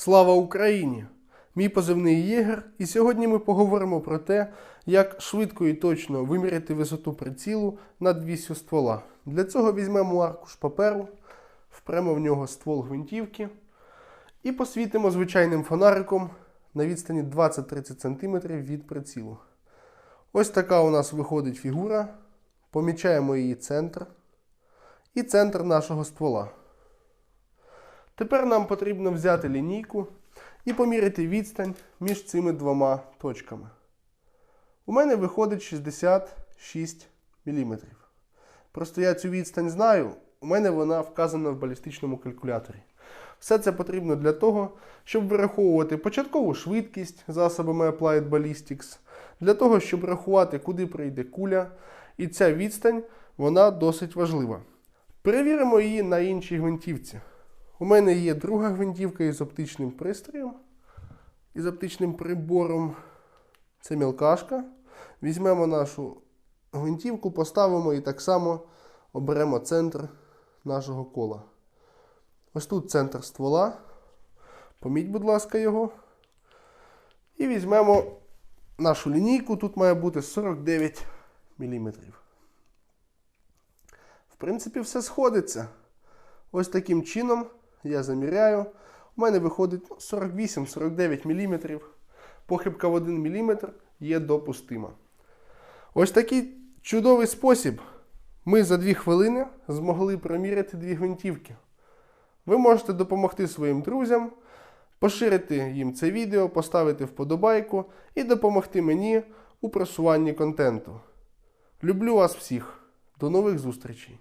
Слава Україні! Мій позивний Єгер, і сьогодні ми поговоримо про те, як швидко і точно виміряти висоту прицілу над вісю ствола. Для цього візьмемо аркуш паперу, впремо в нього ствол гвинтівки і посвітимо звичайним фонариком на відстані 20-30 см від прицілу. Ось така у нас виходить фігура. Помічаємо її центр і центр нашого ствола. Тепер нам потрібно взяти лінійку і поміряти відстань між цими двома точками. У мене виходить 66 мм. Просто я цю відстань знаю, у мене вона вказана в балістичному калькуляторі. Все це потрібно для того, щоб вираховувати початкову швидкість засобами Applied Ballistics, для того, щоб рахувати, куди прийде куля. І ця відстань вона досить важлива. Перевіримо її на іншій гвинтівці. У мене є друга гвинтівка із оптичним пристроєм, із оптичним прибором. Це мілкашка. Візьмемо нашу гвинтівку, поставимо і так само оберемо центр нашого кола. Ось тут центр ствола. Поміть, будь ласка, його. І візьмемо нашу лінійку. Тут має бути 49 мм. В принципі, все сходиться. Ось таким чином я заміряю. У мене виходить 48-49 мм. Похибка в 1 мм є допустима. Ось такий чудовий спосіб. Ми за 2 хвилини змогли проміряти дві гвинтівки. Ви можете допомогти своїм друзям, поширити їм це відео, поставити вподобайку і допомогти мені у просуванні контенту. Люблю вас всіх. До нових зустрічей!